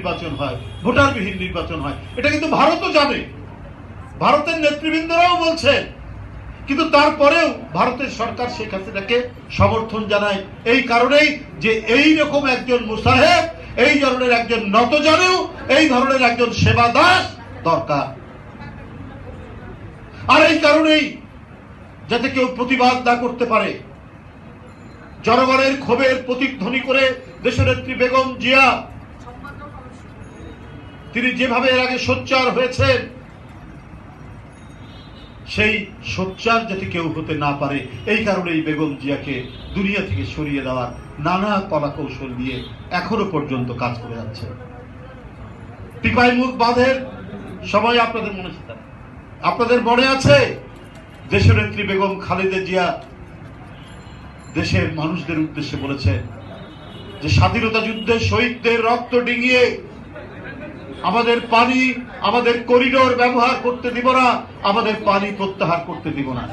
নির্বাচন হয়, ভোটারবিহীন নির্বাচন হয়। এটা কিন্তু ভারতও জানে। ভারতের নেতৃবৃন্দরাও বলছেন কিন্তু তারপরেও ভারতের সরকার শেখ হাসিনাকে সমর্থন জানায়। এই কারণেই যে এই রকম একজন মুসাহেব, এই ধরনের একজন নতজানেও এই ধরনের একজন সেবা দাস দরকার। আর এই কারণেই যাতে কেউ প্রতিবাদ না করতে পারে, জনগণের ক্ষোভের প্রতিধ্বনি করে দেশনেত্রী বেগম জিয়া তিনি যেভাবে এর আগে সোচ্চার হয়েছেন, সেই সোচ্চার যাতে কেউ হতে না পারে, এই কারণে এই বেগম জিয়াকে দুনিয়া থেকে সরিয়ে দেওয়ার নানা কলা কৌশল দিয়ে এখনও পর্যন্ত কাজ করে যাচ্ছে টিপাই মুখ বাঁধের সময় আপনাদের মনে আছে? আপনাদের মনে আছে? দেশের দেশনেত্রী বেগম খালেদা জিয়া দেশের মানুষদের উদ্দেশ্যে বলেছে যে স্বাধীনতা যুদ্ধে শহীদদের রক্ত ডিঙিয়ে আমাদের পানি, আমাদের করিডোর ব্যবহার করতে দিব না, আমাদের পানি প্রত্যাহার করতে দিব না।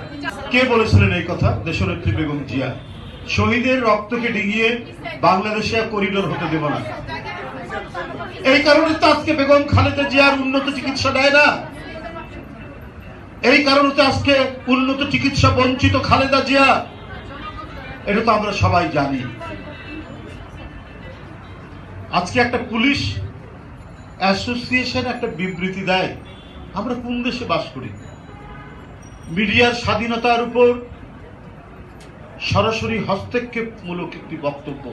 কে বলেছিলেন এই কথা? দেশনেত্রী বেগম জিয়া। শহীদের রক্তকে ডিঙিয়ে বাংলাদেশে করিডোর হতে দেব না। এই কারণে তো আজকে বেগম খালেদা জিয়ার উন্নত চিকিৎসা দেয় না। এই কারণে তো আজকে উন্নত চিকিৎসা বঞ্চিত খালেদা জিয়া। এটা তো আমরা সবাই জানি। আজকে একটা পুলিশ অ্যাসোসিয়েশন একটা বিবৃতি দেয়, আমরা কোন দেশে বাস করি? মিডিয়ার স্বাধীনতার উপর সরাসরি হস্তক্ষেপমূলক একটি বক্তব্য,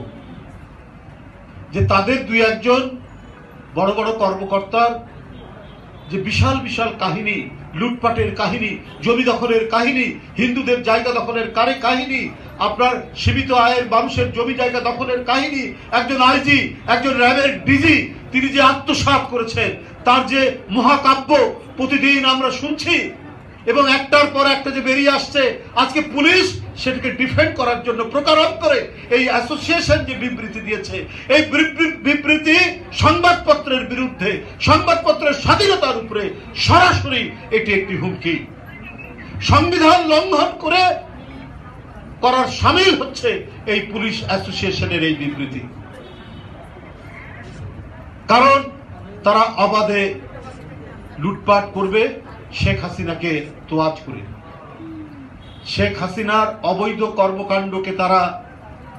যে তাদের দুই একজন বড় বড় কর্মকর্তার যে বিশাল বিশাল কাহিনী, লুটপাটের কাহিনী, জমি দখলের কাহিনী, হিন্দুদের জায়গা দখলের কারে কাহিনী, আপনার সীমিত আয়ের মানুষের জমি জায়গা দখলের কাহিনী, একজন আইজি, একজন র্যাবের ডিজি, তিনি যে আত্মসাৎ করেছেন, তার যে মহাকাব্য প্রতিদিন আমরা শুনছি, এবং একটার পর একটা যে বেরিয়ে আসছে, আজকে পুলিশ সেটাকে ডিফেন্ড করার জন্য প্রকারণ করে এই অ্যাসোসিয়েশন যে বিবৃতি দিয়েছে, এই বিবৃতি সংবাদপত্রের বিরুদ্ধে, সংবাদপত্রের স্বাধীনতার উপরে সরাসরি এটি একটি হুমকি। সংবিধান লঙ্ঘন করে করার সামিল হচ্ছে এই পুলিশ অ্যাসোসিয়েশনের এই বিবৃতি। কারণ তারা অবাধে লুটপাট করবে, শেখ হাসিনাকে তোয়াজ করে। শেখ হাসিনার অবৈধ কর্মকাণ্ডকে তারা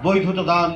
বৈধতা দান